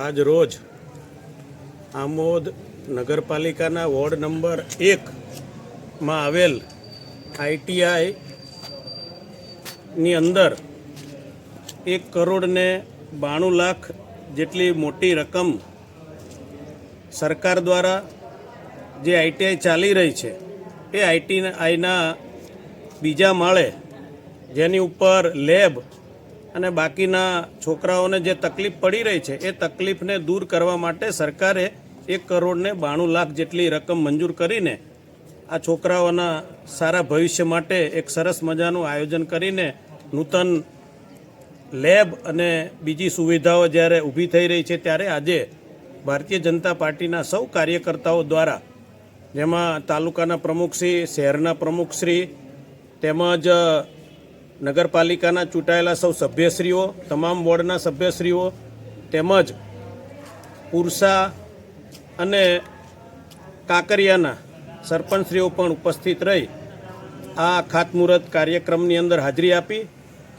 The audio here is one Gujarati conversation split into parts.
આજ રોજ આમોદ નગરપાલિકાના વોર્ડ નંબર એકમાં આવેલ આઈટીઆઈની અંદર એક કરોડને બાણું લાખ જેટલી મોટી રકમ સરકાર દ્વારા જે આઈટીઆઈ ચાલી રહી છે, એ આઈટીઆઈના બીજા માળે જેની ઉપર લેબ અને બાકીના છોકરાઓને જે તકલીફ પડી રહી છે, એ તકલીફને દૂર કરવા માટે સરકારે એક કરોડને બાણું લાખ જેટલી રકમ મંજૂર કરીને આ છોકરાઓના સારા ભવિષ્ય માટે એક સરસ મજાનું આયોજન કરીને નૂતન લેબ અને બીજી સુવિધાઓ જ્યારે ઊભી થઈ રહી છે, ત્યારે આજે ભારતીય જનતા પાર્ટીના સૌ કાર્યકર્તાઓ દ્વારા, જેમાં તાલુકાના પ્રમુખશ્રી શહેરના પ્રમુખશ્રી તેમજ નગરપાલિકાના ચૂંટાયેલા સૌ સભ્યશ્રીઓ, તમામ વોર્ડના સભ્યશ્રીઓ તેમજ પુરસા અને કાંકરિયાના સરપંચશ્રીઓ પણ ઉપસ્થિત રહી આ ખાતમુહૂર્ત કાર્યક્રમની અંદર હાજરી આપી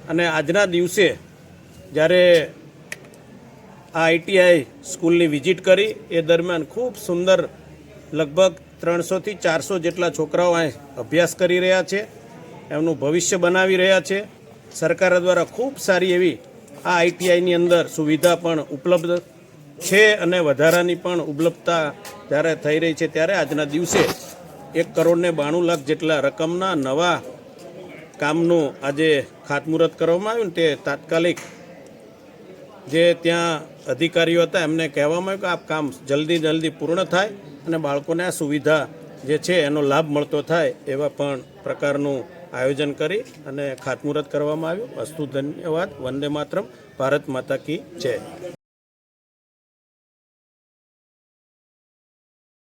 અને આજના દિવસે જ્યારે આ આઈટીઆઈ સ્કૂલની વિઝિટ કરી, એ દરમિયાન ખૂબ સુંદર લગભગ ત્રણસોથી ચારસો જેટલા છોકરાઓ અહીં અભ્યાસ કરી રહ્યા છે. એમનું ભવિષ્ય બનાવી રહ્યા છે. સરકાર દ્વારા ખૂબ સારી એવી આ આઈટીઆઈની અંદર સુવિધા પણ ઉપલબ્ધ છે અને વધારાની પણ ઉપલબ્ધતા જ્યારે થઈ રહી છે ત્યારે આજના દિવસે એક કરોડને બાણું લાખ જેટલા રકમના નવા કામનું આજે ખાતમુહૂર્ત કરવામાં આવ્યું ને તે તાત્કાલિક જે ત્યાં અધિકારીઓ હતા એમને કહેવામાં આવ્યું કે આ કામ જલ્દી જલ્દી પૂર્ણ થાય અને બાળકોને આ સુવિધા જે છે, એનો લાભ મળતો થાય એવા પણ પ્રકારનું આયોજન કરી અને ખાતમુહૂર્ત કરવામાં આવ્યું. અસ્તુ ધન્યવાદ. વંદે માતરમ. ભારત માતા કી જય.